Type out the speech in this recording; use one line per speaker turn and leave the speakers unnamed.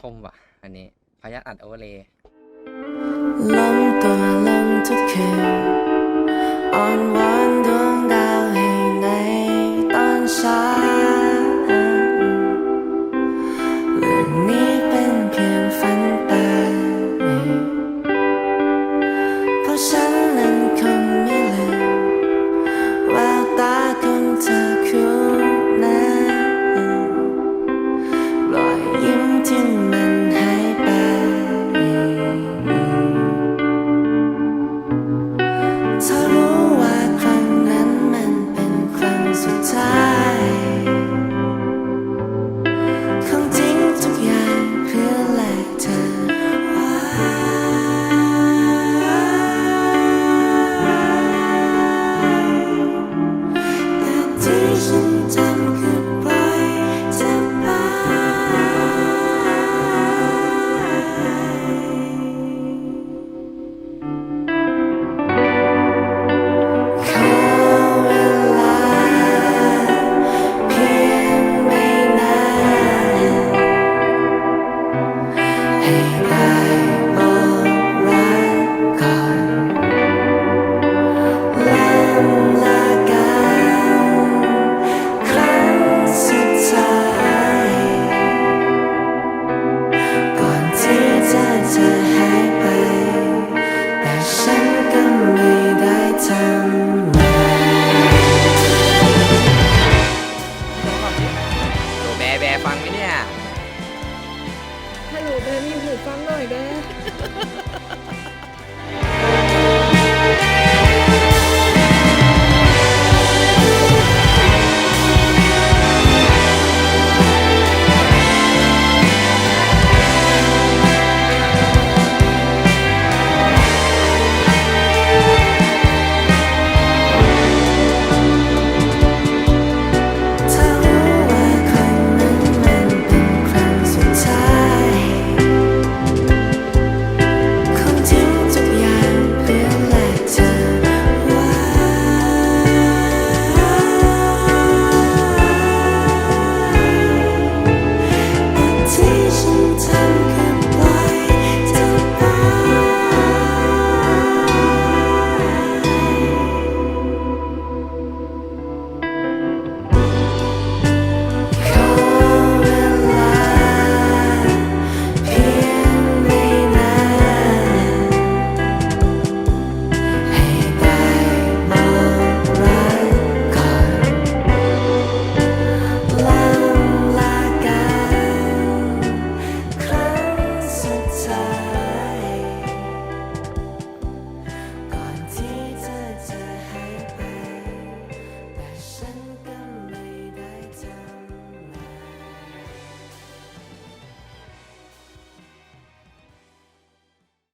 คมว่ะ อันนี้พยัดอัดโอเวอร์เลย ฟังไหมเนี่ย
ฮัลโหลแดนมีหูฟังหน่อยแดน